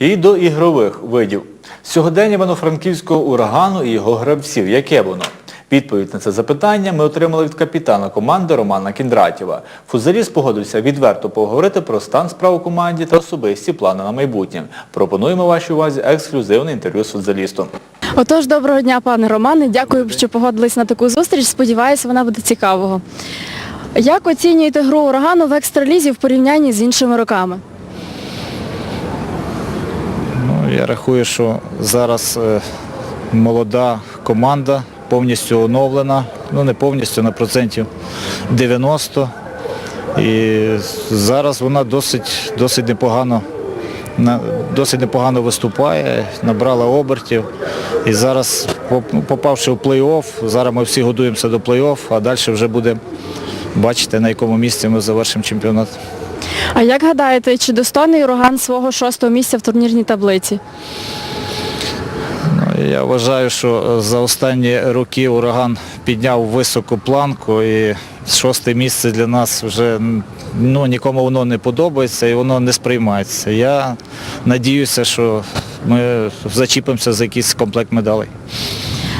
І до ігрових видів. Сьогодення Івано-Франківського урагану і його гравців. Яке воно? Відповідь на це запитання ми отримали від капітана команди Романа Кіндратєва. Футзаліст погодився відверто поговорити про стан справ у команді та особисті плани на майбутнє. Пропонуємо вашій увазі ексклюзивне інтерв'ю з футзалістом. Отож, доброго дня, пане Романе. Дякую, що погодились на таку зустріч. Сподіваюся, вона буде цікавого. Як оцінюєте гру урагану в екстралізі в порівнянні з іншими роками? Я рахую, що зараз е, молода команда повністю оновлена, ну не повністю, на процентів 90. І зараз вона досить, досить непогано досить непогано виступає, набрала обертів. І зараз, ну, попавши в плей-офф, зараз ми всі готуємося до плей-офф, а далі вже буде бачити, на якому місці ми завершимо чемпіонат. А як гадаєте, чи достойний ураган свого шостого місця в турнірній таблиці? Ну, Я вважаю, що е, за останні роки ураган підняв високу планку і шосте місце для нас вже ну, нікому воно не подобається і воно не сприймається. Я надіюся, що ми зачіпимося за якийсь комплект медалей.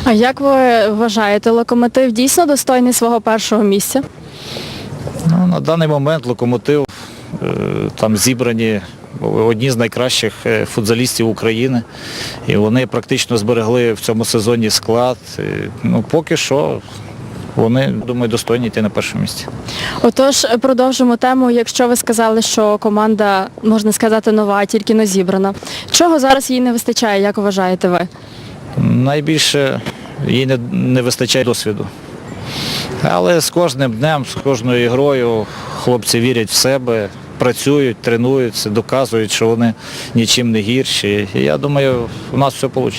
А як ви вважаєте, локомотив дійсно достойний свого першого місця? Ну, на даний момент локомотив там зібрані одні з найкращих е, футзалістів України. І вони практично зберегли в цьому сезоні склад. Ну, поки що вони, думаю, достойні йти на першому місці. Отож, продовжимо тему. Якщо ви сказали, що команда, можна сказати, нова, тільки не зібрана. Чого зараз їй не вистачає, як вважаєте ви? Найбільше їй не, не вистачає досвіду. Але з кожним днем, з кожною грою хлопці вірять в себе, працюють, тренуються, доказують, що вони нічим не гірші. І я думаю, у нас все вийде.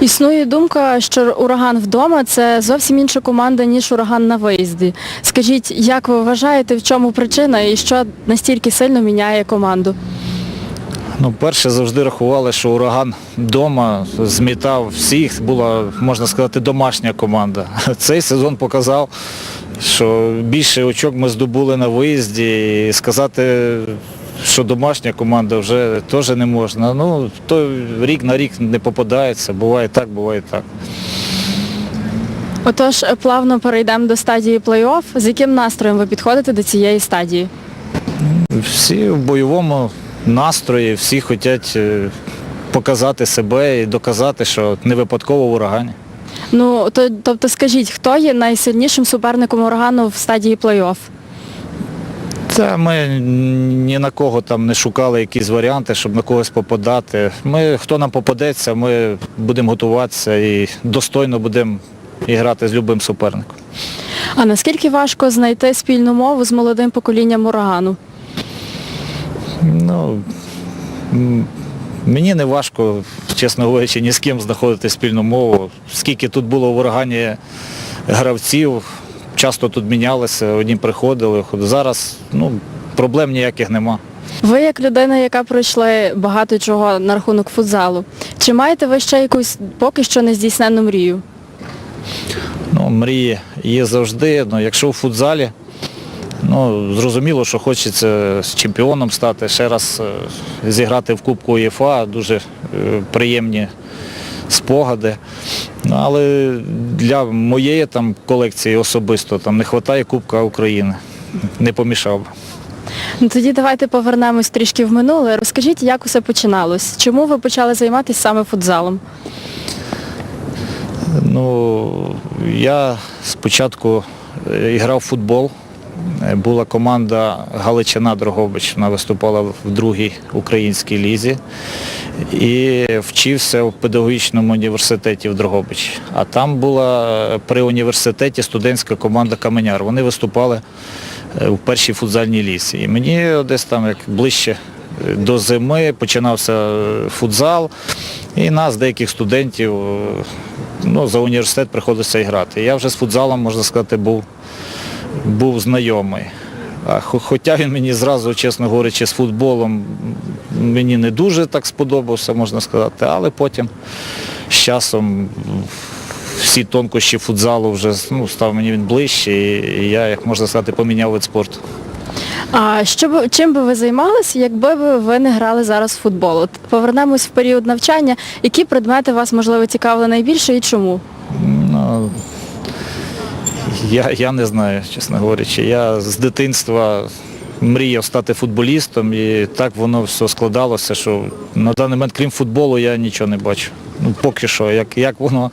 Існує думка, що ураган вдома це зовсім інша команда, ніж ураган на виїзді. Скажіть, як ви вважаєте, в чому причина і що настільки сильно міняє команду? Ну, перше завжди рахували, що ураган вдома змітав всіх, була, можна сказати, домашня команда. Цей сезон показав, що більше очок ми здобули на виїзді і сказати, що домашня команда вже теж не можна. Ну, то рік на рік не попадається, буває так, буває так. Отож, плавно перейдемо до стадії плей-офф. З яким настроєм ви підходите до цієї стадії? Всі в бойовому настрої, всі хочуть е, показати себе і доказати, що не випадково в урагані. Ну, то, тобто скажіть, хто є найсильнішим суперником урагану в стадії плей-офф? Та ми ні на кого там не шукали якісь варіанти, щоб на когось попадати. Ми, хто нам попадеться, ми будемо готуватися і достойно будемо грати з любим суперником. А наскільки важко знайти спільну мову з молодим поколінням урагану? Ну, мені не важко, чесно говорячи, ні з ким знаходити спільну мову. Скільки тут було в урагані гравців, часто тут мінялися, одні приходили. Зараз ну, проблем ніяких нема. Ви як людина, яка пройшла багато чого на рахунок футзалу, чи маєте ви ще якусь поки що нездійсненну мрію? Ну, мрії є завжди, але якщо в футзалі, ну, зрозуміло, що хочеться з чемпіоном стати, ще раз е, зіграти в Кубку УЄФА, дуже е, приємні спогади. Ну, але для моєї там колекції особисто там не вистачає Кубка України. Не помішав би. Ну, тоді давайте повернемось трішки в минуле. Розкажіть, як усе починалось? Чому ви почали займатися саме футзалом? Ну, я спочатку е, грав в футбол. Е, Була команда Галичина Дрогобич, вона виступала в другій українській лізі. І вчився в педагогічному університеті в Дрогобичі. А там була е, при університеті студентська команда Каменяр. Вони виступали е, в першій футзальній лізі. І мені десь там як ближче до зими починався футзал, і нас, деяких студентів, ну, за університет приходилося грати. Я вже з футзалом, можна сказати, був, був знайомий. Хоча він мені зразу, чесно говорячи, з футболом мені не дуже так сподобався, можна сказати, але потім з часом всі тонкощі футзалу вже ну, став мені він ближче, і я, як можна сказати, поміняв вид спорту. А що б, чим би ви займалися, якби ви, ви не грали зараз в футбол? От повернемось в період навчання. Які предмети вас, можливо, цікавили найбільше і чому? Ну, я, я не знаю, чесно говорячи. Я з дитинства мріяв стати футболістом і так воно все складалося, що на даний момент, крім футболу, я нічого не бачу. Ну, поки що, як, як воно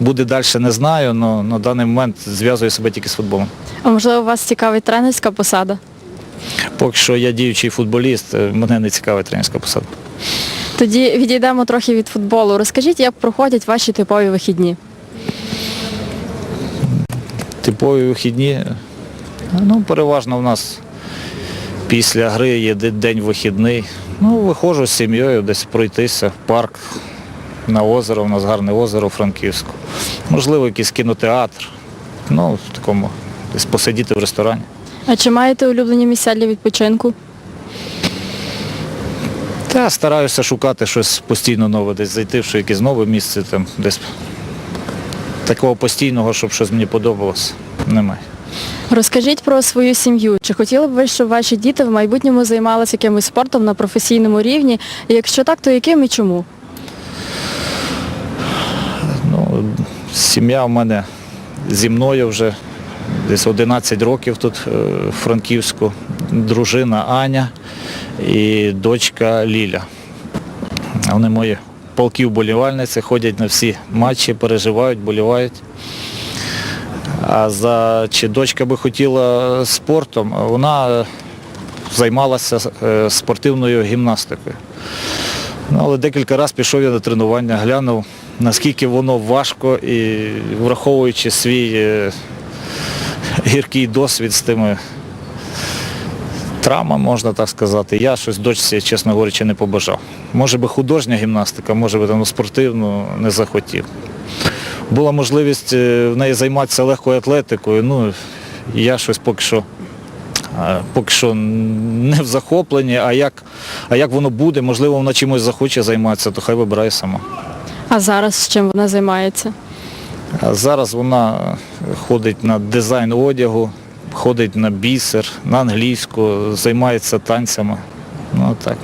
буде далі, не знаю, але на даний момент зв'язую себе тільки з футболом. А можливо, вас цікавить тренерська посада? Поки що я діючий футболіст, е, мене не цікавить тренерська посада. Тоді відійдемо трохи від футболу. Розкажіть, як проходять ваші типові вихідні? Типові вихідні, ну, переважно в нас після гри є день вихідний. Ну, виходжу з сім'єю десь пройтися в парк, на озеро, у нас гарне озеро у Франківську. Можливо, якийсь кінотеатр. Ну, в такому, десь посидіти в ресторані. А чи маєте улюблені місця для відпочинку? Та стараюся шукати щось постійно нове, десь зайти в що якесь нове місце, там, десь такого постійного, щоб щось мені подобалося, немає. Розкажіть про свою сім'ю. Чи хотіли б ви, щоб ваші діти в майбутньому займалися якимось спортом на професійному рівні? І якщо так, то яким і чому? Ну, сім'я в мене зі мною вже десь 11 років тут е, в Франківську. Дружина Аня і дочка Ліля. Вони мої полки вболівальниці, ходять на всі матчі, переживають, болівають. А за чи дочка би хотіла спортом, вона займалася е, спортивною гімнастикою. Ну, але декілька разів пішов я на тренування, глянув, наскільки воно важко і враховуючи свій е, гіркий досвід з тими травмами, можна так сказати, я щось дочці, чесно говорячи, не побажав. Може би художня гімнастика, може би там спортивну не захотів. Була можливість е, в неї займатися легкою атлетикою, ну я щось поки що Поки що не в захопленні, а як, а як воно буде, можливо, вона чимось захоче займатися, то хай вибирає сама. А зараз чим вона займається? А зараз вона ходить на дизайн одягу, ходить на бісер, на англійську, займається танцями. Ну так.